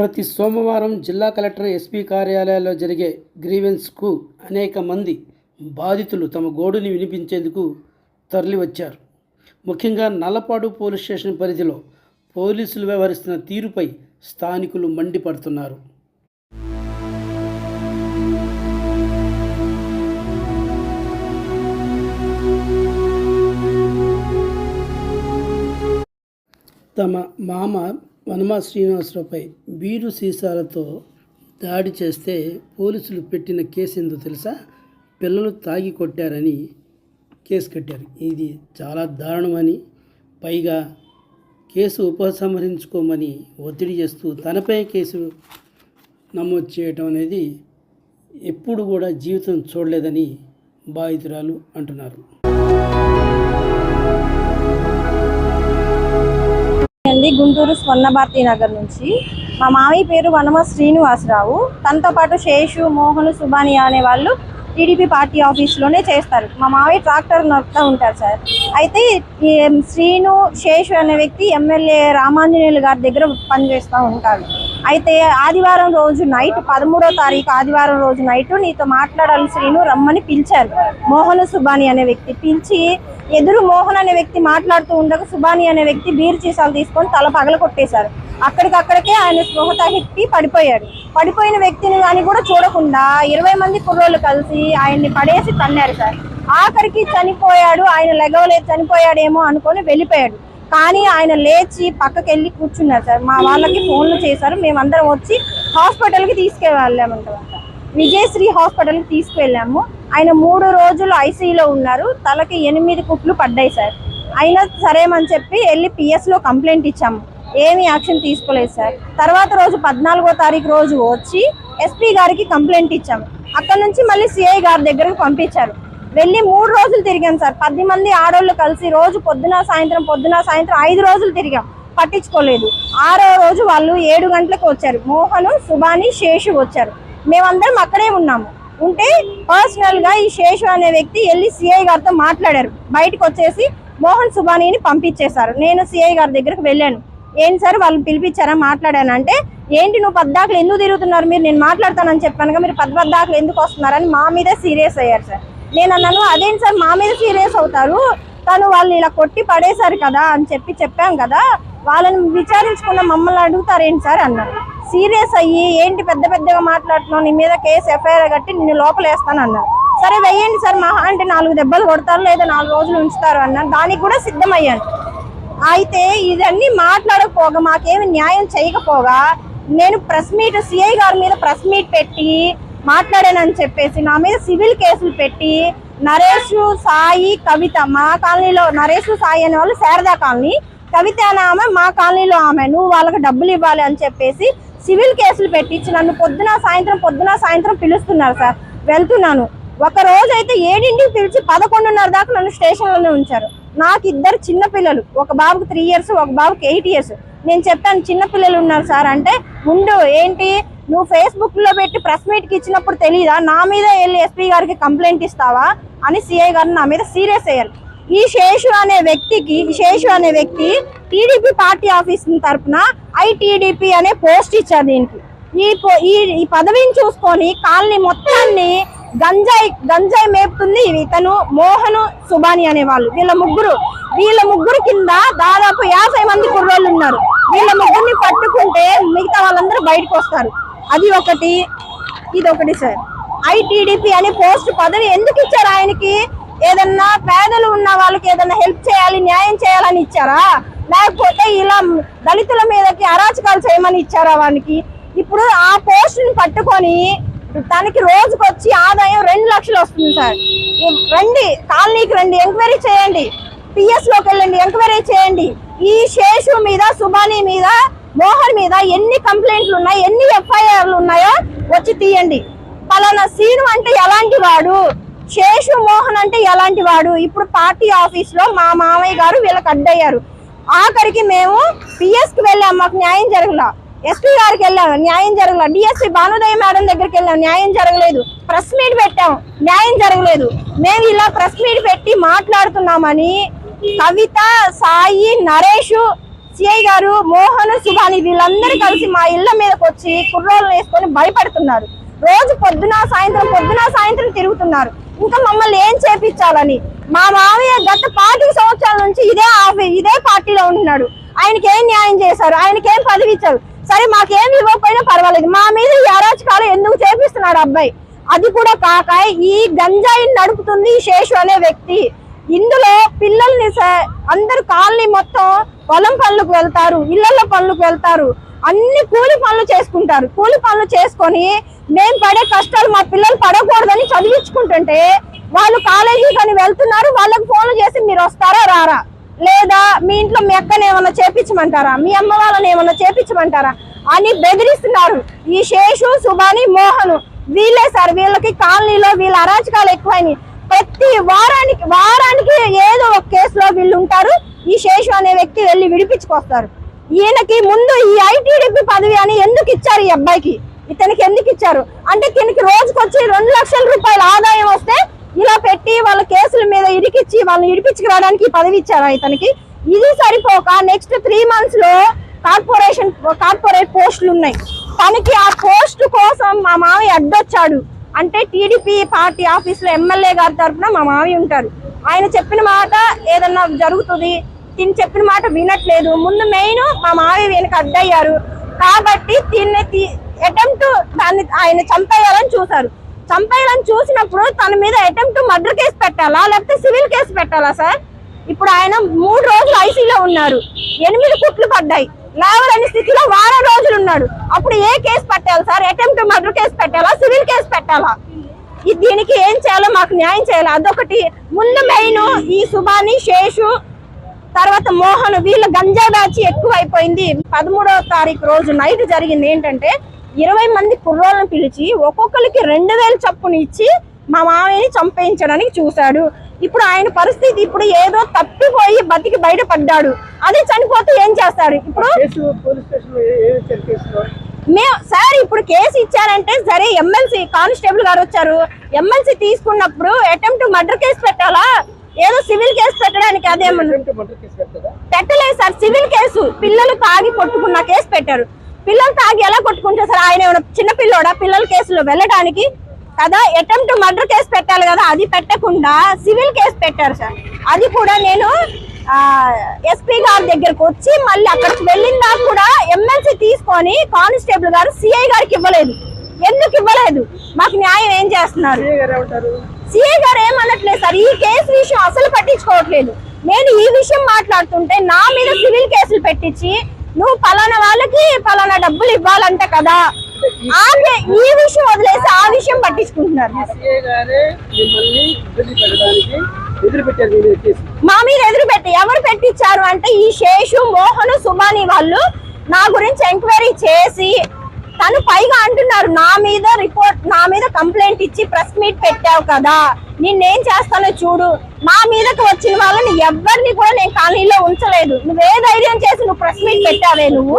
ప్రతి సోమవారం జిల్లా కలెక్టర్ ఎస్పీ కార్యాలయాల్లో జరిగే గ్రీవెన్స్కు అనేక మంది బాధితులు తమ గోడుని వినిపించేందుకు తరలివచ్చారు. ముఖ్యంగా నల్లపాడు పోలీస్ స్టేషన్ పరిధిలో పోలీసులు వ్యవహరిస్తున్న తీరుపై స్థానికులు మండిపడుతున్నారు. తమ మామ వనమా శ్రీనివాసరావుపై బీరు సీసాలతో దాడి చేస్తే పోలీసులు పెట్టిన కేసు ఏందో తెలుసా? పిల్లలు తాగి కొట్టారని కేసు కట్టారు. ఇది చాలా దారుణమని పైగా కేసు ఉపసంహరించుకోమని ఒత్తిడి చేస్తూ తనపై కేసు నమోదు చేయటం అనేది ఎప్పుడు కూడా జీవితం చూడలేదని బాధితురాలు అంటున్నారు. అండి గుంటూరు స్వర్ణ నగర్ నుంచి. మా మామయ్య పేరు వనమ శ్రీనివాసరావు. తనతో పాటు శేషు మోహన్ సుబాని అనే వాళ్ళు టీడీపీ పార్టీ ఆఫీస్లోనే చేస్తారు. మా మామయ్య ట్రాక్టర్ నడుపుతూ ఉంటారు సార్. అయితే శ్రీను శేషు అనే వ్యక్తి ఎమ్మెల్యే రామాంజనేయులు గారి దగ్గర పనిచేస్తూ ఉంటారు. అయితే ఆదివారం రోజు నైట్ పదమూడో తారీఖు ఆదివారం రోజు నైట్ నీతో మాట్లాడాలి శ్రీను రమ్మని పిలిచారు. మోహన్ సుబాని అనే వ్యక్తి పిలిచి ఎదురు మోహన్ అనే వ్యక్తి మాట్లాడుతూ ఉండగా సుబాని అనే వ్యక్తి బీరు చీసాలు తీసుకొని తల పగల కొట్టేశారు. అక్కడికక్కడికే ఆయన స్పృహ తగ్గి పడిపోయాడు. పడిపోయిన వ్యక్తిని కానీ కూడా చూడకుండా ఇరవై మంది కుర్రోళ్ళు కలిసి ఆయన్ని పడేసి తన్నారు సార్. ఆఖరికి చనిపోయాడు ఆయన లెగవలేదు చనిపోయాడేమో అనుకొని వెళ్ళిపోయాడు. కానీ ఆయన లేచి పక్కకి వెళ్ళి కూర్చున్నారు సార్. మా వాళ్ళకి ఫోన్లు చేశారు. మేమందరం వచ్చి హాస్పిటల్కి తీసుకెళ్ళామంట విజయశ్రీ హాస్పిటల్కి తీసుకువెళ్ళాము ఆయన మూడు రోజులు ఐసీయూలో ఉన్నారు. తలకి ఎనిమిది కుట్లు పడ్డాయి సార్. అయినా సరేమని చెప్పి వెళ్ళి పిఎస్లో కంప్లైంట్ ఇచ్చాము. ఏమీ యాక్షన్ తీసుకోలేదు సార్. తర్వాత రోజు పద్నాలుగో తారీఖు రోజు వచ్చి ఎస్పీ గారికి కంప్లైంట్ ఇచ్చాము. అక్కడ నుంచి మళ్ళీ సిఐ గారి దగ్గరకు పంపించారు. వెళ్ళి మూడు రోజులు తిరిగాం సార్. పది మంది ఆడవాళ్ళు కలిసి రోజు పొద్దున సాయంత్రం పొద్దున సాయంత్రం ఐదు రోజులు తిరిగాం. పట్టించుకోలేదు. ఆరో రోజు వాళ్ళు ఏడు గంటలకు వచ్చారు. మోహన్ సుభాని శేషు వచ్చారు. మేమందరం అక్కడే ఉన్నాము. ఉంటే పర్సనల్గా ఈ శేషు అనే వ్యక్తి వెళ్ళి సిఐ గారితో మాట్లాడారు. బయటకు వచ్చేసి మోహన్ సుబానీని పంపించేశారు. నేను సిఐ గారి దగ్గరకు వెళ్ళాను. ఏంటి సార్ వాళ్ళు పిలిపించారా మాట్లాడాను అంటే ఏంటి నువ్వు పద్దాకులు ఎందుకు తిరుగుతున్నారు? మీరు నేను మాట్లాడతానని చెప్పానుగా మీరు పద్దాకులు ఎందుకు వస్తున్నారని మా మీదే సీరియస్ అయ్యారు సార్. నేను అన్నాను అదేంటి సార్ మా మీద సీరియస్ అవుతారు. తను వాళ్ళు ఇలా కొట్టి పడేశారు కదా అని చెప్పి చెప్పాం కదా వాళ్ళని విచారించకుండా మమ్మల్ని అడుగుతారేంటి సార్? అన్నారు. సీరియస్ అయ్యి ఏంటి పెద్ద పెద్దగా మాట్లాడుతున్నావు? నీ మీద కేసు ఎఫ్ఐఆర్ కట్టి నిన్ను లోపలేస్తాను అన్నారు. సరే వెయ్యండి సార్ మహా అంటే నాలుగు దెబ్బలు కొడతారు లేదా నాలుగు రోజులు ఉంచుతారు అన్నారు దానికి కూడా సిద్ధమయ్యాను. అయితే ఇదన్నీ మాట్లాడకపోగా మాకేమి న్యాయం చేయకపోగా నేను ప్రెస్ మీట్ సిఐ గారి మీద ప్రెస్ మీట్ పెట్టి మాట్లాడానని చెప్పేసి నా మీద సివిల్ కేసులు పెట్టి నరేష్ సాయి కవిత మా కాలనీలో నరేష్ సాయి అనే వాళ్ళు శారదా కాలనీ. కవిత అనే ఆమె మా కాలనీలో ఆమె. నువ్వు వాళ్ళకి డబ్బులు ఇవ్వాలి అని చెప్పేసి సివిల్ కేసులు పెట్టించి నన్ను పొద్దున సాయంత్రం పొద్దున సాయంత్రం పిలుస్తున్నారు సార్. వెళ్తున్నాను. ఒక రోజు అయితే ఏడింటికి పిలిచి పదకొండున్నర దాకా నన్ను స్టేషన్లోనే ఉంచారు. నాకు ఇద్దరు చిన్న పిల్లలు. ఒక బాబుకి త్రీ ఇయర్స్ ఒక బాబుకి ఎయిట్ ఇయర్స్. నేను చెప్పాను చిన్నపిల్లలు ఉన్నారు సార్ అంటే ఉండు ఏంటి? నువ్వు ఫేస్బుక్లో పెట్టి ప్రెస్ మీట్కి ఇచ్చినప్పుడు తెలియదా నా మీద వెళ్ళి ఎస్పీ గారికి కంప్లైంట్ ఇస్తావా? అని సిఐ గారు నా మీద సీరియస్ అయ్యారు. ఈ శేషు అనే వ్యక్తికి శేషు అనే వ్యక్తి టీడీపీ పార్టీ ఆఫీస్ తరఫున ఐటీడీపీ అనే పోస్ట్ ఇచ్చారు దీనికి. ఈ పో- ఈ ఈ పదవిని చూసుకొని కాలనీ మొత్తాన్ని గంజాయి గంజాయి మేపుతుంది ఇతను మోహను సుబాని అనే వాళ్ళు వీళ్ళ ముగ్గురు వీళ్ళ ముగ్గురు కింద దాదాపు యాభై మంది కుర్రోళ్ళు ఉన్నారు. వీళ్ళ ముగ్గురిని పట్టుకుంటే మిగతా వాళ్ళందరూ బయటకు వస్తారు. అది ఒకటి ఇది ఒకటి సార్. ఐటీడీపీ అనే పోస్ట్ పదవి ఎందుకు ఇచ్చారు ఆయనకి? ఏదన్నా పేదలు ఉన్న వాళ్ళకి ఏదన్నా హెల్ప్ చేయాలి న్యాయం చేయాలని ఇచ్చారా? లేకపోతే ఇలా దళితుల మీదకి అరాచకాలు చేయమని ఇచ్చారా వానికి? ఇప్పుడు ఆ పోస్టుని పట్టుకొని తనకి రోజుకొచ్చి ఆదాయం రెండు లక్షలు వస్తుంది సార్. రండి కాలనీకి రండి ఎంక్వైరీ చేయండి. పిఎస్లోకి వెళ్ళండి ఎంక్వైరీ చేయండి. ఈ శేషు మీద సుబాని మీద మోహన్ మీద ఎన్ని కంప్లైంట్లు ఉన్నాయి ఎన్ని ఎఫ్ఐఆర్లు ఉన్నాయో వచ్చి తీయండి. పలానా సీను అంటే ఎలాంటి వాడు? శేషు మోహన్ అంటే ఎలాంటి వాడు? ఇప్పుడు పార్టీ ఆఫీస్లో మా మామయ్య గారు వీళ్ళకి అడ్డయ్యారు. ఆఖరికి మేము పిఎస్కి వెళ్ళాం మాకు న్యాయం జరగలా. ఎస్పీ గారికి వెళ్ళాం న్యాయం జరగల. డిఎస్పీ భానుదయ మేడం దగ్గరికి వెళ్ళాం న్యాయం జరగలేదు. ప్రెస్ మీట్ పెట్టాం న్యాయం జరగలేదు. మేము ఇలా ప్రెస్ మీట్ పెట్టి మాట్లాడుతున్నామని కవిత సాయి నరేష్ సిఐ గారు మోహన్ సుభాని వీళ్ళందరూ కలిసి మా ఇళ్ళ మీదకి వచ్చి కుర్రోళ్ళు వేసుకొని భయపడుతున్నారు. రోజు పొద్దున సాయంత్రం పొద్దున సాయంత్రం తిరుగుతున్నారు. ఇంకా మమ్మల్ని ఏం చేపించాలని? మా మామయ్య గత పాతిక సంవత్సరాల నుంచి ఇదే ఆఫీ ఇదే పార్టీలో ఉంటున్నాడు. ఆయనకి ఏం న్యాయం చేశారు? ఆయనకి ఏం పదవి ఇచ్చారు? సరే మాకేం ఇవ్వకపోయినా పర్వాలేదు. మా మీద ఈ అరాచకాలు ఎందుకు చేపిస్తున్నాడు అబ్బాయి? అది కూడా కాక ఈ గంజాయిని నడుపుతుంది ఈ శేషు అనే వ్యక్తి. ఇందులో పిల్లల్ని స- అందరు కాలనీ మొత్తం పొలం పనులకు వెళ్తారు ఇళ్ళలో పనులకు వెళ్తారు. అన్ని కూలి పనులు చేసుకుంటారు. కూలి పనులు చేసుకొని మేము పడే కష్టాలు మా పిల్లలు పడకూడదని చదివించుకుంటుంటే వాళ్ళు కాలేజీ కానీ వెళ్తున్నారు వాళ్ళకి ఫోన్లు చేసి మీరు వస్తారా రారా? లేదా మీ ఇంట్లో మీ అక్కని ఏమన్నా చేపించమంటారా? మీ అమ్మ వాళ్ళని ఏమన్నా చేపించమంటారా? అని బెదిరిస్తున్నారు. ఈ శేషు సుభాని మోహను వీళ్ళే సార్. వీళ్ళకి కాలనీలో వీళ్ళ అరాచకాలు ఎక్కువైనాయి. ప్రతి వారానికి వారానికి ఏదో ఒక కేసులో వీళ్ళు ఉంటారు. ఈ శేషు అనే వ్యక్తి వెళ్ళి విడిపించుకొస్తారు. ఈయనకి ముందు ఈ ఐటీడీపీ పదవి అని ఎందుకు ఇచ్చారు ఈ అబ్బాయికి? ఇతనికి ఎందుకు ఇచ్చారు? అంటే దీనికి రోజుకొచ్చి రెండు లక్షల రూపాయల ఆదాయం వస్తే ఇలా పెట్టి వాళ్ళ కేసుల మీద ఇరికిచ్చి వాళ్ళని ఇడిపించుకురావడానికి రావడానికి పదవి ఇచ్చారా ఇతనికి? ఇది సరిపోక నెక్స్ట్ త్రీ మంత్స్లో కార్పొరేషన్ కార్పొరేట్ పోస్టులు ఉన్నాయి. తనకి ఆ పోస్ట్ కోసం మా మామయ్య అడ్డొచ్చాడు. అంటే టీడీపీ పార్టీ ఆఫీస్లో ఎమ్మెల్యే గారి తరఫున మా మామయ్య ఉంటారు. ఆయన చెప్పిన మాట ఏదన్నా జరుగుతుంది తిని చెప్పిన మాట వినట్లేదు. ముందు మెయిన్ మా మావి వెనక అడ్డయ్యారు. కాబట్టి దీన్ని అటెంప్ట్ దాన్ని ఆయన చంపేయాలని చూశారు. చంపేయాలని చూసినప్పుడు తన మీద అటెంప్ట్ మర్డర్ కేసు పెట్టాలా లేకపోతే సివిల్ కేసు పెట్టాలా సార్? ఇప్పుడు ఆయన మూడు రోజులు ఐసీలో ఉన్నారు. ఎనిమిది కుట్లు పడ్డాయి. లేవలేని స్థితిలో వారం రోజులు ఉన్నాడు. అప్పుడు ఏ కేసు పెట్టాలి సార్? అటెంప్ట్ మర్డర్ కేసు పెట్టాలా? సివిల్ కేసు పెట్టాలా? దీనికి ఏం చేయాలో మాకు న్యాయం చేయాలి? అదొకటి. ముందు మెయిన్ ఈ సుభాని శేషు తర్వాత మోహన్ వీళ్ళ గంజా బ్యాచ్ ఎక్కువ అయిపోయింది పదమూడవ తారీఖు రోజు నైట్ జరిగింది ఏంటంటే ఇరవై మంది కుర్రోళ్ళని పిలిచి ఒక్కొక్కరికి రెండు వేలు చప్పుని ఇచ్చి మా మామయ్యని చంపేయించడానికి చూశాడు. ఇప్పుడు ఆయన పరిస్థితి ఇప్పుడు ఏదో తప్పిపోయి బతికి బయటపడ్డాడు అదే చనిపోతే ఏం చేస్తారు ఇప్పుడు మేము సార్ ఇప్పుడు కేసు ఇచ్చారంటే సరే ఎమ్మెల్సీ కానిస్టేబుల్ గారు వచ్చారు. ఎమ్మెల్సీ తీసుకున్నప్పుడు అటెంప్ట్ మర్డర్ కేసు పెట్టాలా? ఏదో సివిల్ కేసు పెట్టడానికి అదేమన్నా? పెట్టలేదు సార్ సివిల్ కేసు. పిల్లలు తాగి కొట్టుకున్న కేసు పెట్టారు. పిల్లలు తాగి ఎలా కొట్టుకుంటారు సార్? ఆయన ఏమైనా చిన్న పిల్లోడా? పిల్లల కేసులో వెళ్ళడానికి కదా? అటెంప్ట్ మర్డర్ కేసు పెట్టాలి కదా? అది పెట్టకుండా సివిల్ కేసు పెట్టారు సార్. అది కూడా నేను ఎస్పీ గారి దగ్గరకు వచ్చి మళ్ళీ అక్కడికి వెళ్ళిందా కూడా ఎమ్మెల్సీ తీసుకొని కానిస్టేబుల్ గారు సిఐ గారికి ఇవ్వలేదు. ఎందుకు ఇవ్వలేదు? మాకు న్యాయం ఏం చేస్తున్నారు? సిఐ గారు ఏమనట్లేదు సార్. ఈ కేసు విషయం అసలు పట్టించుకోవట్లేదు. నేను ఈ విషయం మాట్లాడుతుంటే నా మీద సివిల్ కేసులు పెట్టించి నువ్వు పలానా వాళ్ళకి పలానా డబ్బులు ఇవ్వాలంట కదా? ఈ విషయం వదిలేసి ఆ విషయం పట్టించుకుంటున్నారు. మీ మీద ఎదురు పెట్టి ఎవరు పెట్టించారు అంటే ఈ శేషు మోహన్ సుబాని వాళ్ళు నా గురించి ఎంక్వైరీ చేసి తను పైగా అంటున్నారు. నా మీద రిపోర్ట్ నా మీద కంప్లైంట్ ఇచ్చి ప్రెస్ మీట్ పెట్టావు కదా. నిన్నేం చేస్తానో చూడు. మా మీదకి వచ్చిన వాళ్ళని ఎవరిని కూడా నేను కాలనీలో ఉంచలేదు. నువ్వే ధైర్యం చేసి నువ్వు ప్రెస్ మీట్ పెట్టావే నువ్వు.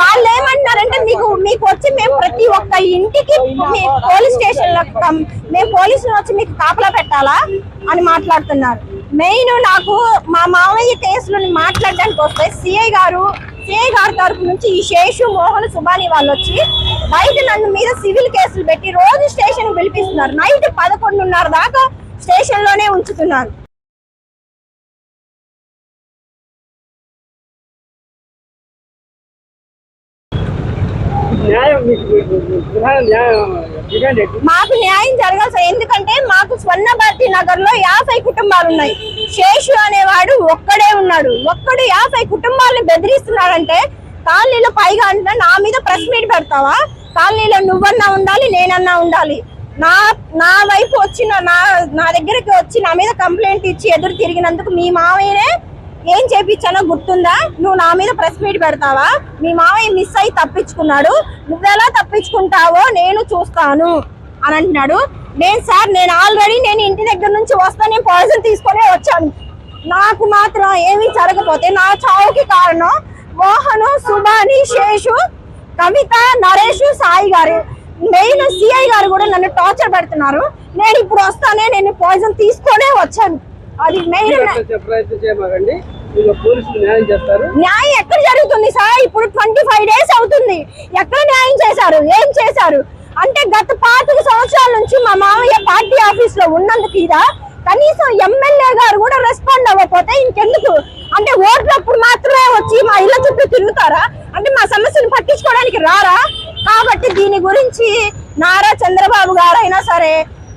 వాళ్ళు ఏమంటున్నారంటే మీకు మీకు వచ్చి మేము ప్రతి ఒక్క ఇంటికి మీ పోలీస్ స్టేషన్లో మేము పోలీసులు వచ్చి మీకు కాపలా పెట్టాలా అని మాట్లాడుతున్నారు. మెయిన్ నాకు మా మామయ్య కేసులను మాట్లాడడానికి వస్తే సిఐ గారు సిఐ గారి తరపు నుంచి ఈ శేషు మోహన్ సుబాని వాళ్ళు వచ్చి బయట నన్ను మీద సివిల్ కేసులు పెట్టి రోజు స్టేషన్ పిలిపిస్తున్నారు. నైట్ పదకొండున్నర దాకా స్టేషన్లోనే ఉంచుతున్నారు మాకు న్యాయం జరగాల్సి సార్. ఎందుకంటే మాకు స్వర్ణ భారతి నగర్లో యాభై కుటుంబాలు ఉన్నాయి. శేషు అనేవాడు ఒక్కడే ఉన్నాడు. ఒక్కడు యాభై కుటుంబాలను బెదిరిస్తున్నాడంటే కాలనీలో పైగా అంటే నా మీద ప్రెస్ మీట్ పెడతావా? కాలనీలో నువ్వన్నా ఉండాలి నేనన్నా ఉండాలి. నా నా వైపు వచ్చిన నా నా దగ్గరికి వచ్చి నా మీద కంప్లైంట్ ఇచ్చి ఎదురు తిరిగినందుకు మీ మావయ్యనే ఏం చేపించానో గుర్తుందా? నువ్వు నా మీద ప్రెస్ మీట్ పెడతావా? మీ మావయ్య మిస్ అయి తప్పించుకున్నాడు. నువ్వెలా తప్పించుకుంటావో నేను చూస్తాను అని అంటున్నాడు. నేను సార్ నేను ఆల్రెడీ నేను ఇంటి దగ్గర నుంచి వస్తా నేను పాయిజన్ తీసుకొని వచ్చాను. నాకు మాత్రం ఏమీ జరగకపోతే నా చావుకి కారణం మోహను సుబాని శేషు కవిత నరేష్ సాయి గారు. మెయిన్ సిఐ గారు కూడా నన్ను టార్చర్ పెడుతున్నారు. నేను ఇప్పుడు వస్తానే నేను పాయిజన్ తీసుకొనే వచ్చాను. అది మెయిన్ న్యాయం ఎక్కడ జరుగుతుంది సార్? ఇప్పుడు ట్వంటీ ఫైవ్ డేస్ అవుతుంది. ఎక్కడ న్యాయం చేశారు? ఏం చేశారు? అంటే గత పాతిక సంవత్సరాల నుంచి మా మామయ్య పార్టీ ఆఫీస్లో ఉన్నందుకు ఇదా? కనీసం ఎమ్మెల్యే గారు కూడా రెస్పాండ్ అవ్వకపోతే ఇంకెందుకు? అంటే ఓట్లప్పుడు మాత్రమే వచ్చి మా ఇళ్ళ చుట్టూ తిరుగుతారా? అంటే మా సమస్యను పట్టించుకోవడానికి రారా? కాబట్టి దీని గురించి నారా చంద్రబాబు గారైనా సరే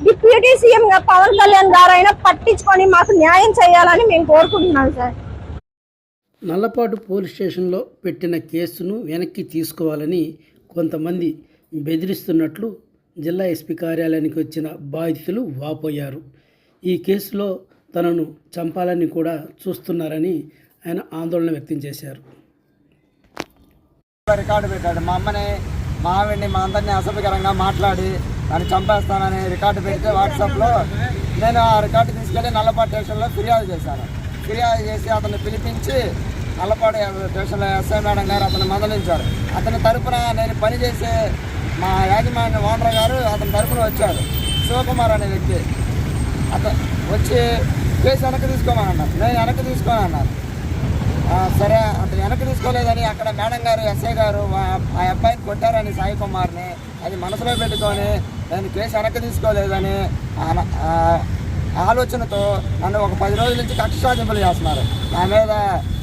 డిప్యూటీ సీఎం పవన్ కళ్యాణ్ గారైనా పట్టించుకొని మాకు న్యాయం చేయాలని మేము కోరుకుంటున్నాం సార్. నల్లపాటు పోలీస్ స్టేషన్లో పెట్టిన కేసును వెనక్కి తీసుకోవాలని కొంతమంది బెదిరిస్తున్నట్లు జిల్లా ఎస్పీ కార్యాలయానికి వచ్చిన బాధితులు వాపోయారు. ఈ కేసులో తనను చంపాలని కూడా చూస్తున్నారని ఆయన ఆందోళన వ్యక్తం చేశారు. రికార్డు పెట్టాడు. మా అమ్మని మా ఆవిడ్ని మా అందరినీ అసభ్యకరంగా మాట్లాడి నన్ను చంపేస్తానని రికార్డు పెడితే వాట్సాప్లో నేను ఆ రికార్డు తీసుకెళ్ళి నల్లపాటు స్టేషన్లో ఫిర్యాదు చేశాను. ఫిర్యాదు చేసి అతన్ని పిలిపించి అల్లపాడు స్టేషన్లో ఎస్ఐ మేడం గారు అతను మందలించారు. అతని తరపున నేను పనిచేసే మా యాజమాన్య ఓనర్ గారు అతని తరపున వచ్చాడు శివకుమార్ అనే వ్యక్తి. అతను వచ్చి కేసు వెనక్కి తీసుకోమని అన్నారు నేను వెనక్కి తీసుకోను అన్నారు సరే అతను వెనక్కి తీసుకోలేదని అక్కడ మేడం గారు ఎస్ఐ గారు ఆ- అబ్బాయిని కొట్టారని సాయి కుమార్ని అది మనసులో పెట్టుకొని నేను కేసు వెనక్కి తీసుకోలేదని ఆన- ఆలోచనతో నన్ను ఒక పది రోజుల నుంచి కక్ష సాధింపులు చేస్తున్నారు. నా మీద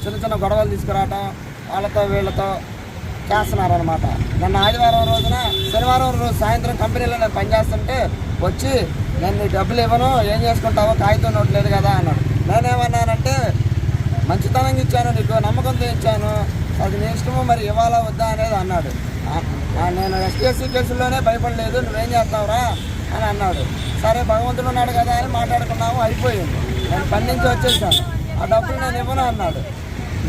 చిన్న చిన్న గొడవలు తీసుకురావటం వాళ్ళతో వీళ్ళతో చేస్తున్నారు అనమాట నన్ను ఆదివారం రోజున శనివారం రోజు సాయంత్రం కంపెనీలో నేను పనిచేస్తుంటే వచ్చి నేను డబ్బులు ఇవ్వను ఏం చేసుకుంటావో కాగితం నోట్ లేదు కదా అన్నాడు. నేనేమన్నానంటే మంచితనంగా ఇచ్చాను నీకు నమ్మకంతో ఇచ్చాను అది నీ ఇష్టము మరి ఇవ్వాలా వద్దా అనేది అన్నాడు. నేను ఎస్టీఎస్సీ కేసుల్లోనే భయపడలేదు నువ్వేం చేస్తావురా అని అన్నాడు. సరే భగవంతుడు ఉన్నాడు కదా అని మాట్లాడుకున్నాము అయిపోయింది. నేను పని నుంచి వచ్చేసాను. ఆ డబ్బులు నేను ఇవ్వను అన్నాడు.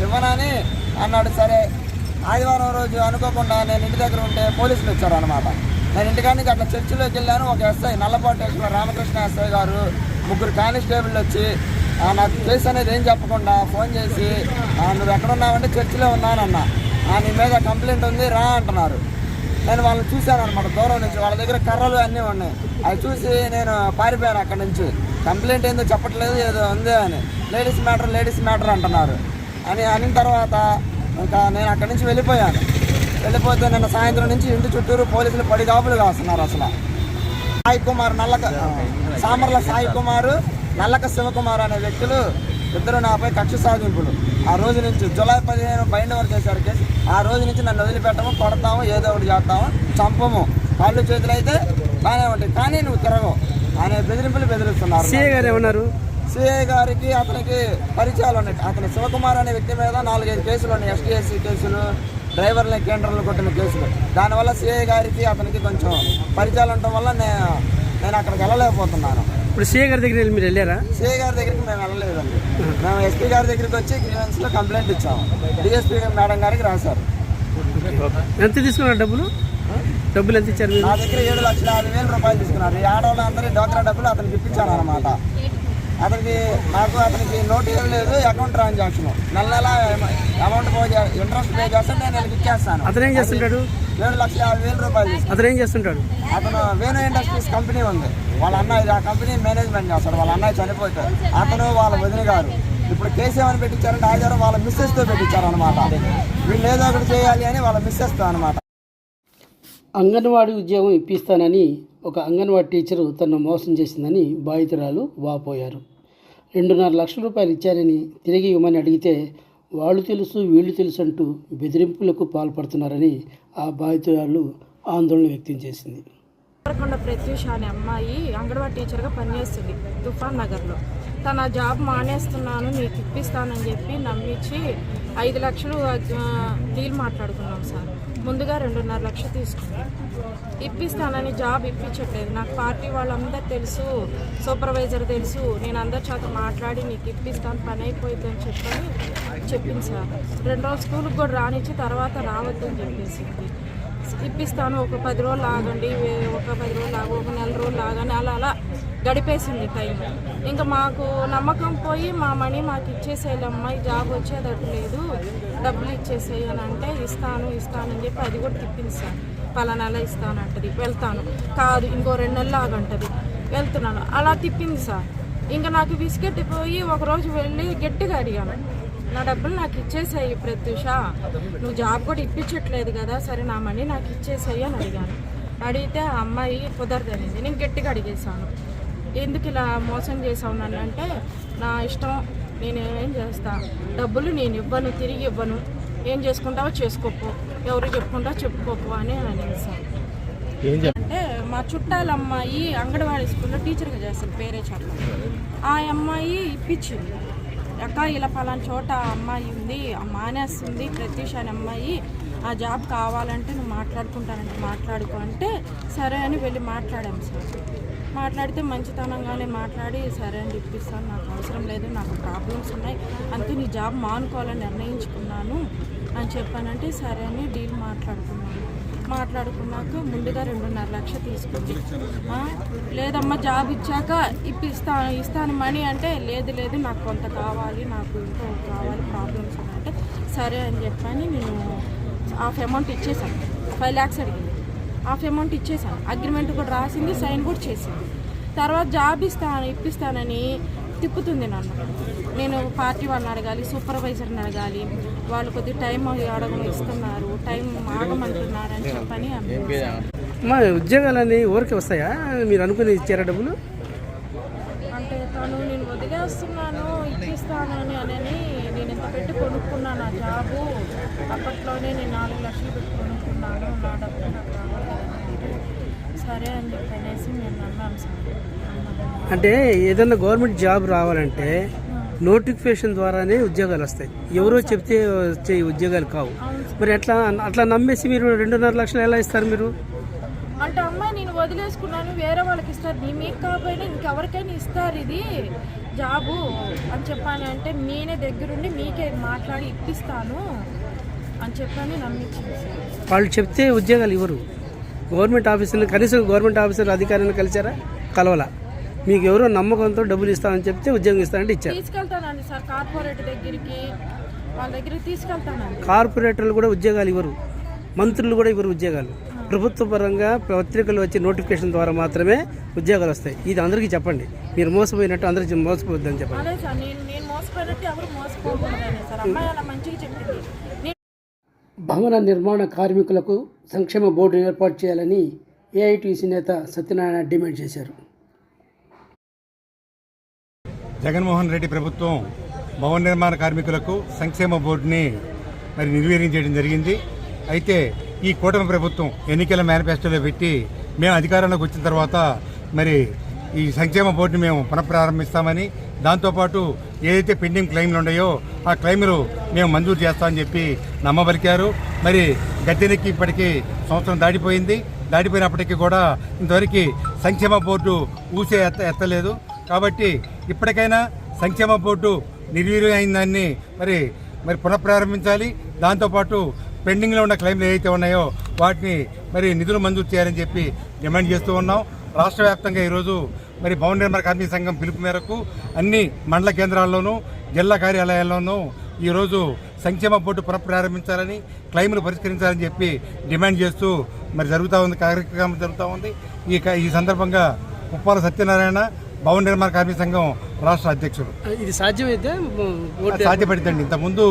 ఇవ్వనని అన్నాడు. సరే ఆదివారం రోజు అనుకోకుండా నేను ఇంటి దగ్గర ఉంటే పోలీసులు వచ్చారు అనమాట నేను ఇంటికాడ నుంచి అట్లా చర్చిలోకి వెళ్ళాను. ఒక SI Nallapatu SI Ramakrishna SI garu ముగ్గురు కానిస్టేబుల్ వచ్చి నాకు కేసు అనేది ఏం చెప్పకుండా ఫోన్ చేసి నువ్వు ఎక్కడ ఉన్నావంటే చర్చిలో ఉన్నానన్న. నీ మీద కంప్లైంట్ ఉంది రా అంటున్నారు. నేను వాళ్ళని చూశాను అనమాట దూరం నుంచి వాళ్ళ దగ్గర కర్రలు అన్నీ ఉన్నాయి. అవి చూసి నేను పారిపోయాను అక్కడ నుంచి. కంప్లైంట్ ఏందో చెప్పట్లేదు ఏదో ఉంది అని. లేడీస్ మ్యాటర్ లేడీస్ మ్యాటర్ అంటున్నారు. అని అనిన తర్వాత ఇంకా నేను అక్కడి నుంచి వెళ్ళిపోయాను. వెళ్ళిపోతే నిన్న సాయంత్రం నుంచి ఇంటి చుట్టూరు పోలీసులు పడిగాపులు కాస్తున్నారు అసలు. సాయి కుమార్ నల్లక సామర్ల సాయి కుమార్ నల్లక శివకుమార్ అనే వ్యక్తులు ఇద్దరు నాపై కక్ష సాధింపులు. ఆ రోజు నుంచి జూలై పదిహేను బైండ్ ఓవర్ చేశారు కేసు. ఆ రోజు నుంచి నన్ను వదిలిపెట్టము కొడతాము ఏదో ఒకటి చేస్తాము చంపము. కాళ్ళు చేతులు అయితే బాగానే ఉంటాయి. కానీ నువ్వు తిరగవు. అనే బెదిరింపులు బెదిరిస్తున్నారు. సిఏ గారు ఏమన్నారు? సిఐ గారికి అతనికి పరిచయాలు ఉన్నాయి. అతని శివకుమార్ అనే వ్యక్తి మీద నాలుగైదు కేసులు ఉన్నాయి. ఎస్టీఎస్సీ కేసులు డ్రైవర్ల కేంద్రంలో కొట్టిన కేసులు. దానివల్ల సిఐ గారికి అతనికి కొంచెం పరిచయాలు ఉండటం వల్ల నేను నేను అక్కడికి వెళ్ళలేకపోతున్నాను. ఇప్పుడు సిఏ గారి దగ్గర మీరు వెళ్ళారా? సిఐ గారి దగ్గరికి మేము వెళ్ళలేదండి. మేము ఎస్పీ గారి దగ్గరికి వచ్చి గ్రీవెన్స్లో కంప్లైంట్ ఇచ్చాము. డిఎస్పీ మేడం గారికి రాశారు. ఎంత తీసుకున్నారు డబ్బులు? డబ్బులు ఎంత ఇచ్చారు మీరు? నా దగ్గర ఏడు లక్షల యాభై వేల రూపాయలు తీసుకున్నారు. ఈ ఆడవాళ్ళ అందరి డోక్రా డబ్బులు అతనికి ఇప్పించాను అనమాట అతనికి నాకు అతనికి నోట్ ఏం లేదు అకౌంట్ ట్రాన్సాక్షన్. నెల నెల అమౌంట్ పే ఇంట్రెస్ట్ పే చేస్తే నేను నెలకి ఇచ్చేస్తాను. అతను ఏం చేస్తుంటాడు? ఏడు లక్షల యాభై వేల రూపాయలు తీసుకున్నాను. అతను ఏం చేస్తుంటాడు? అతను వేణు ఇండస్ట్రీస్ కంపెనీ ఉంది. వాళ్ళ అన్నయ్య ఆ కంపెనీ మేనేజ్మెంట్ చేస్తాడు. వాళ్ళ అన్నయ్య చనిపోతే అతను వాళ్ళ వదిన గారు. ఇప్పుడు కేసు ఏమని పెట్టించారంటే ఆదివారం వాళ్ళ మిస్సెస్తో పెట్టించారు అనమాట వీళ్ళు ఏదో ఒకటి చేయాలి అని వాళ్ళ మిస్సెస్తో అనమాట అంగన్వాడీ ఉద్యోగం ఇప్పిస్తానని ఒక అంగన్వాడీ టీచరు తనను మోసం చేసిందని బాధితురాలు వాపోయారు. రెండున్నర లక్షల రూపాయలు ఇచ్చారని తిరిగి ఇవ్వమని అడిగితే వాళ్ళు తెలుసు వీళ్ళు తెలుసు అంటూ బెదిరింపులకు పాల్పడుతున్నారని ఆ బాధితురాలు ఆందోళన వ్యక్తం చేసింది. దేవరకొండ ప్రత్యూష అనే అమ్మాయి అంగన్వాడీ టీచర్గా పనిచేస్తుంది తుఫాన్ నగర్లో. తన జాబ్ మానేస్తున్నాను నీకు ఇప్పిస్తానని చెప్పి నమ్మించి ఐదు లక్షలు డీల్ మాట్లాడుకున్నాం సార్. ముందుగా రెండున్నర లక్షలు తీసుకున్నాం. ఇప్పిస్తానని జాబ్ ఇప్పించట్లేదు. నాకు పార్టీ వాళ్ళందరూ తెలుసు సూపర్వైజర్ తెలుసు. నేను అందరి చేత మాట్లాడి నీకు ఇప్పిస్తాను పని అయిపోయిందని చెప్పని చెప్పింది సార్. రెండు రోజులు స్కూల్కి కూడా రానిచ్చి తర్వాత రావద్దని చెప్పేసింది ఇప్పిస్తాను. ఒక పది రోజులు ఆగండి ఒక పది రోజులు ఆగు ఒక నెల రోజులు ఆగని అలా అలా గడిపేసింది టైం. ఇంకా మాకు నమ్మకం పోయి మా మనీ మాకు ఇచ్చేసేయాలి అమ్మాయి జాబ్ వచ్చేదట్లేదు డబ్బులు ఇచ్చేసేయి అంటే ఇస్తాను ఇస్తానని చెప్పి అది కూడా తిప్పించాను సార్. పలానా ఇస్తాను ఇస్తానంటది వెళ్తాను. కాదు ఇంకో రెండు నెలలు ఆగంటది వెళ్తున్నాను. అలా తిప్పింది సార్. ఇంకా నాకు బిస్కెట్ పోయి ఒకరోజు వెళ్ళి గట్టిగా అడిగాను. నా డబ్బులు నాకు ఇచ్చేసాయి ప్రత్యూష. నువ్వు జాబ్ కూడా ఇప్పించట్లేదు కదా సరే నా మనీ నాకు ఇచ్చేసాయి అని అడిగాను. అడిగితే ఆ అమ్మాయి కుదరదనింది. నేను గట్టిగా అడిగేశాను. ఎందుకు ఇలా మోసం చేసావు నన్ను అంటే నా ఇష్టం నేను ఏం చేస్తా? డబ్బులు నేను ఇవ్వను తిరిగి ఇవ్వను. ఏం చేసుకుంటావో చేసుకోపో. ఎవరు చెప్పుకుంటావో చెప్పుకోపో అని అనేసాను అంటే మా చుట్టాల అమ్మాయి అంగన్వాడీ స్కూల్లో టీచర్గా చేస్తారు పేరే చోట. ఆ అమ్మాయి ఇప్పించింది. అక్క ఇలా పలానా చోట అమ్మాయి ఉంది ఆ మానేస్తుంది ప్రత్యూష్ అనే అమ్మాయి ఆ జాబ్ కావాలంటే నువ్వు మాట్లాడుకుంటానంటే మాట్లాడుకో అంటే సరే అని వెళ్ళి మాట్లాడాము సార్. మాట్లాడితే మంచితనంగానే మాట్లాడి సరే అని ఇప్పిస్తాను నాకు అవసరం లేదు నాకు ప్రాబ్లమ్స్ ఉన్నాయి. అంతే నీ జాబ్ మానుకోవాలని నిర్ణయించుకున్నాను అని చెప్పానంటే సరే అని డీల్ మాట్లాడుకున్నాను. మాట్లాడుకున్నాక ముందుగా రెండున్నర లక్ష తీసుకుంది. లేదమ్మా జాబ్ ఇచ్చాక ఇప్పిస్తా ఇస్తాను మనీ అంటే లేదు లేదు నాకు కొంత కావాలి నాకు ఇంకో కావాలి ప్రాబ్లమ్స్ ఉన్నాయంటే సరే అని చెప్పని నేను హాఫ్ అమౌంట్ ఇచ్చేసాను ఫైవ్ ల్యాక్స్ అడిగింది. హాఫ్ అమౌంట్ ఇచ్చేసాను అగ్రిమెంట్ కూడా రాసింది సైన్ కూడా చేసింది. తర్వాత జాబ్ ఇస్తాను ఇప్పిస్తానని తిప్పుతుంది నన్ను. నేను పార్టీ వాళ్ళని అడగాలి సూపర్వైజర్ని అడగాలి. వాళ్ళు కొద్ది టైం అడగని ఇస్తున్నారు టైం ఆగమంటున్నారు అని చెప్పని. మా ఉద్యోగాలన్నీ ఊరికి వస్తాయా? మీరు అనుకుని ఇచ్చారా డబ్బులు? అంటే తను నేను వదిలేస్తున్నాను ఇప్పిస్తాను అని అని నేను ఇంత పెట్టి కొనుక్కున్నాను ఆ జాబు. అప్పట్లోనే నేను నాలుగు లక్షలు పెట్టి కొనుక్కున్నాను నా డబ్బు నాకు సరే అని చెప్పి అనేసి నేను అన్నాను సార్. అంటే ఏదైనా గవర్నమెంట్ జాబ్ రావాలంటే నోటిఫికేషన్ ద్వారానే ఉద్యోగాలు వస్తాయి. ఎవరో చెప్తే వచ్చే ఉద్యోగాలు కావు. మరి అట్లా అట్లా నమ్మేసి మీరు రెండున్నర లక్షలు ఎలా ఇస్తారు మీరు? అంటే అమ్మాయి నేను వదిలేసుకున్నాను వేరే వాళ్ళకి ఇస్తారు. నీ మీకు కాకపోయినా ఇంకెవరికైనా ఇస్తారు ఇది జాబు అని చెప్పాను అంటే నేనే దగ్గరుండి మీకే మాట్లాడి ఇప్పిస్తాను. అని చెప్పని నమ్మించింది సార్ వాళ్ళు చెప్తే ఉద్యోగాలు ఇవ్వరు. గవర్నమెంట్ ఆఫీసర్ని కనీసం గవర్నమెంట్ ఆఫీసర్ అధికారిని కలిసారా కలవలా. మీకు ఎవరో నమ్మకంతో డబ్బులు ఇస్తామని చెప్తే ఉద్యోగం ఇస్తానంటే ఇచ్చారు. తీసుకెళ్తానండి సార్ కార్పొరేట్ దగ్గరికి. వాళ్ళ దగ్గరికి తీసుకెళ్తానండి. కార్పొరేటర్లు కూడా ఉద్యోగాలు ఇవ్వరు. మంత్రులు కూడా ఇవ్వరు ఉద్యోగాలు. ప్రభుత్వ పరంగా పత్రికలు వచ్చే నోటిఫికేషన్ ద్వారా మాత్రమే ఉద్యోగాలు వస్తాయి. ఇది అందరికీ చెప్పండి. మీరు మోసపోయినట్టు అందరికీ మోసపోవద్దని చెప్పండి. భవన నిర్మాణ కార్మికులకు సంక్షేమ బోర్డు ఏర్పాటు చేయాలని ఏఐటీసీ నేత సత్యనారాయణ డిమాండ్ చేశారు. జగన్మోహన్ రెడ్డి ప్రభుత్వం భవన నిర్మాణ కార్మికులకు సంక్షేమ బోర్డుని మరి నిర్వీర్యం చేయడం జరిగింది. అయితే ఈ కూటమి ప్రభుత్వం ఎన్నికల మేనిఫెస్టోలో పెట్టి మేము అధికారంలోకి వచ్చిన తర్వాత మరి ఈ సంక్షేమ బోర్డుని మేము పునఃప్రారంభిస్తామని దాంతోపాటు ఏదైతే పెండింగ్ క్లెయిమ్లు ఉన్నాయో ఆ క్లెయిమ్లు మేము మంజూరు చేస్తామని చెప్పి నమ్మబలికారు. మరి గద్దెనెక్కి ఇప్పటికీ సంవత్సరం దాటిపోయింది. దాటిపోయినప్పటికీ కూడా ఇంతవరకు సంక్షేమ బోర్డు ఊసే ఎత్త ఎత్తలేదు. కాబట్టి ఇప్పటికైనా సంక్షేమ బోర్డు నిర్వీర్యం అయిన దాన్ని మరి మరి పునఃప్రారంభించాలి. దాంతోపాటు పెండింగ్లో ఉన్న క్లెయిమ్లు ఏవైతే ఉన్నాయో వాటిని మరి నిధులు మంజూరు చేయాలని చెప్పి డిమాండ్ చేస్తూ ఉన్నాం. రాష్ట్ర వ్యాప్తంగా ఈరోజు మరి భవన నిర్మాణ కార్మిక సంఘం పిలుపు మేరకు అన్ని మండల కేంద్రాల్లోనూ జిల్లా కార్యాలయాల్లోనూ ఈరోజు సంక్షేమ బోర్డు పునఃప్రారంభించాలని క్లెయిమ్లు పరిష్కరించాలని చెప్పి డిమాండ్ చేస్తూ మరి జరుగుతూ ఉంది కార్యక్రమం జరుగుతూ ఉంది. ఈ ఈ సందర్భంగా ఉప్పాల సత్యనారాయణ భవన నిర్మాణ కార్మిక సంఘం రాష్ట్ర అధ్యక్షుడు. ఇది సాధ్యమైతే అది సాధ్యపడుతుంది ఇంతకుముందు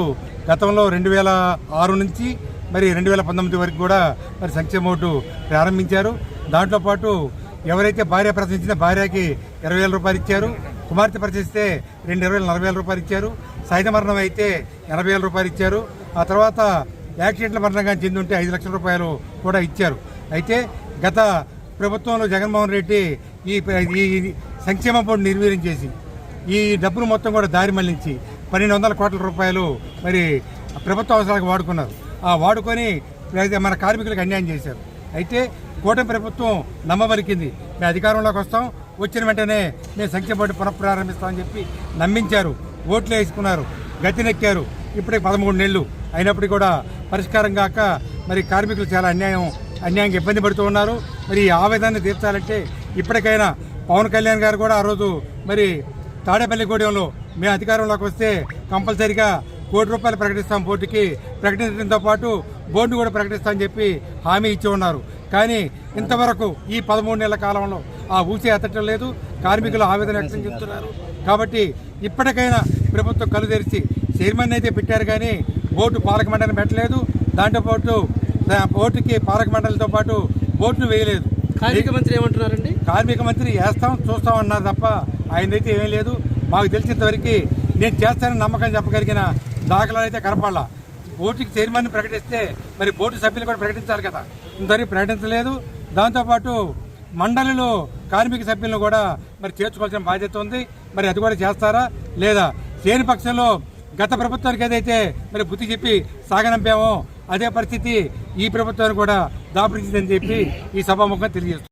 గతంలో రెండు వేల ఆరు నుంచి మరి రెండు వేల పంతొమ్మిది వరకు కూడా మరి సంక్షేమ ఓటు ప్రారంభించారు. దాంట్లో పాటు ఎవరైతే భార్య ప్రశ్నించిన భార్యకి ఇరవై వేల రూపాయలు ఇచ్చారు. కుమార్తె ప్రశ్నిస్తే రెండు ఇరవై నలభై వేల రూపాయలు ఇచ్చారు. సైద మరణం అయితే ఎనభై వేల రూపాయలు ఇచ్చారు. ఆ తర్వాత యాక్సిడెంట్ల మరణంగా చెంది ఉంటే ఐదు లక్షల రూపాయలు కూడా ఇచ్చారు. అయితే గత ప్రభుత్వంలో జగన్మోహన్ రెడ్డి ఈ ఈ సంక్షేమ బోర్డు నిర్వీర్యం చేసి ఈ డబ్బును మొత్తం కూడా దారి మళ్ళించి పన్నెండు వందల కోట్ల రూపాయలు మరి ప్రభుత్వ అవసరాలకు వాడుకున్నారు. వాడుకొని అయితే మన కార్మికులకు అన్యాయం చేశారు. అయితే కూటమి ప్రభుత్వం నమ్మబలికింది. మేము అధికారంలోకి వస్తాం. వచ్చిన వెంటనే మేము సంఖ్య బోర్డు పునఃప్రారంభిస్తామని చెప్పి నమ్మించారు. ఓట్లు వేసుకున్నారు. గతినెక్కారు ఇప్పటికి పదమూడు నెలలు. అయినప్పటికీ కూడా పరిష్కారం కాక మరి కార్మికులు చాలా అన్యాయం అన్యాయంగా ఇబ్బంది పడుతూ ఉన్నారు. మరి ఈ ఆవేదాన్ని తీర్చాలంటే ఇప్పటికైనా పవన్ కళ్యాణ్ గారు కూడా ఆ రోజు మరి తాడేపల్లిగూడెంలో మేము అధికారంలోకి వస్తే కంపల్సరీగా కోటి రూపాయలు ప్రకటిస్తాం బోర్డుకి ప్రకటించడంతో పాటు బోర్డు కూడా ప్రకటిస్తామని చెప్పి హామీ ఇచ్చి ఉన్నారు. కానీ ఇంతవరకు ఈ పదమూడు నెలల కాలంలో ఆ ఊసి ఎత్తటం లేదు. కార్మికులు ఆవేదన వ్యక్తం చేస్తున్నారు. కాబట్టి ఇప్పటికైనా ప్రభుత్వం కలు తెరిచి చైర్మన్ అయితే పెట్టారు కానీ బోర్డు పాలక మండలిని పెట్టలేదు. దాంతోపాటు బోర్డుకి పాలక మండలితో పాటు బోర్డును వేయలేదు. కార్మిక మంత్రి ఏమంటున్నారండి? కార్మిక మంత్రి వేస్తాం చూస్తాం అన్నారు తప్ప ఆయనైతే ఏమీ లేదు. మాకు తెలిసినంత వరకు నేను చేస్తానని నమ్మకం చెప్పగలిగిన దాఖలాలు అయితే కనపడాల. బోర్డుకి చైర్మన్ ప్రకటిస్తే మరి బోర్డు సభ్యులు కూడా ప్రకటించాలి కదా. ఇంతవరకు ప్రకటించలేదు. దాంతోపాటు మండలిలో కార్మిక సభ్యులను కూడా మరి చేర్చుకోవాల్సిన బాధ్యత ఉంది. మరి అది కూడా చేస్తారా? లేదా లేని పక్షంలో గత ప్రభుత్వానికి ఏదైతే మరి బుద్ధి చెప్పి సాగనంపామో అదే పరిస్థితి ఈ ప్రభుత్వానికి కూడా దాపరించిందని చెప్పి ఈ సభాముఖంగా తెలియజేస్తుంది